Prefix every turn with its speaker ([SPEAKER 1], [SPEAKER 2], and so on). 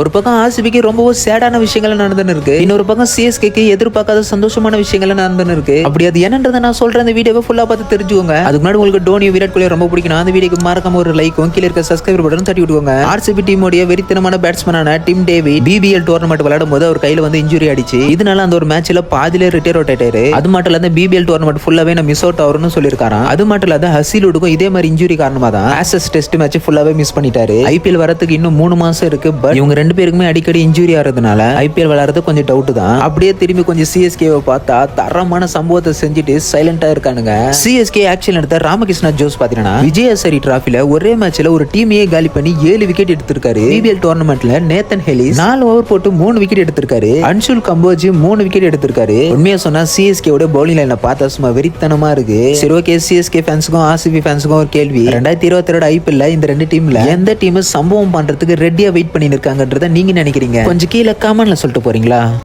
[SPEAKER 1] ஒரு பக்கம் ஆர்சிபிக்கு ரொம்பவும் சேடான விஷயங்கள் நடந்துன்னு இருக்கு. இன்னொரு பக்கம் சிஎஸ்கேக்கு எதிர்பார்க்காத சந்தோஷமான விஷயங்கள் நடந்துன்னு இருக்கு. அப்படி அது என்னன்றதை நான் சொல்றேன். இந்த வீடியோவை ஃபுல்லா பார்த்து தெரிஞ்சுக்கோங்க. அதுக்கு முன்னாடி உங்களுக்கு டோனி விராட் கோலி ரொம்ப பிடிக்கும். அந்த வீடியோக்கு மறக்காம ஒரு லைக்கும் கீழே இருக்க சப்ஸ்கிரைபர் பட்டன் தட்டி விட்டுக்கோங்க. ஆர்சிபி டீமோடைய வெறித்தனமான பேட்ஸ்மேனான டிம் டேவி பிபிஎல் டோர்னமெண்ட் விளையாடும் போது அவர் கையில வந்து இன்ஜுரி ஆயிடுச்சு இதனால அந்த ஒரு மேட்ச்ல பாதியில ரிட்டையர் அவுட் ஆயிட்டாரு. அது மட்டும் இல்லாத பிபிஎல் டோர்னமெண்ட் ஃபுல்லாவே நான் மிஸ் அவுட் ஆகும்னு சொல்லியிருக்காராம். அது மட்டும் இல்லாத ஹசீலுடுக்கும் இதே மாதிரி இன்ஜுரி காரணமா தான் ஆசஸ் டெஸ்ட் மேட்ச் ஃபுல்லாவே மிஸ் பண்ணிட்டாரு. ஐபிஎல் வரத்துக்கு இன்னும் மூணு மாசம் இருக்கு பட் இவங்க ரெண்டு ரெண்டு பேருக்குமே அடிக்கடி இன்ஜுரி ஆறதுனால ஐபிஎல் விளையாடுறது கொஞ்சம் டவுட் தான். அப்படியே திரும்பி கொஞ்சம் சிஎஸ்கேவை பார்த்தா தரமான சம்பவத்தை செஞ்சுட்டு சைலண்டா இருக்கானுங்க. சிஎஸ்கே ஆக்ஷன் எடுத்த ராமகிருஷ்ணா ஜோஸ் பாத்தீங்கன்னா விஜயசரி டிராஃபில ஒரே மேட்ச்ல ஒரு டீமையே காலி பண்ணி ஏழு விக்கெட் எடுத்திருக்காரு. பிபிஎல் டோர்னமெண்ட்ல நேத்தன் ஹெலி நாலு ஓவர் போட்டு மூணு விக்கெட் எடுத்திருக்காரு. அன்சுல் கம்போஜி மூணு விக்கெட் எடுத்திருக்காரு. உண்மையா சொன்னா சிஎஸ்கே உடைய பவுலிங் லைனை பார்த்தா சும்மா வெறித்தனமா இருக்கு. சரி ஓகே சிஎஸ்கே ஃபேன்ஸுக்கும் ஆர்சிபி ஃபேன்ஸுக்கும் ஒரு கேள்வி. ரெண்டாயிரத்தி இருபத்தி ரெண்டு ஐபிஎல்ல இந்த ரெண்டு டீம்ல எந்த டீம் சம்பவம் பண்றதுக்கு ரெடியா வெயிட் பண்ணி அப்படின்றத நீங்க நினைக்கிறீங்க? கொஞ்சம் கீழே காமன்ல சொல்லிட்டு போறீங்களா?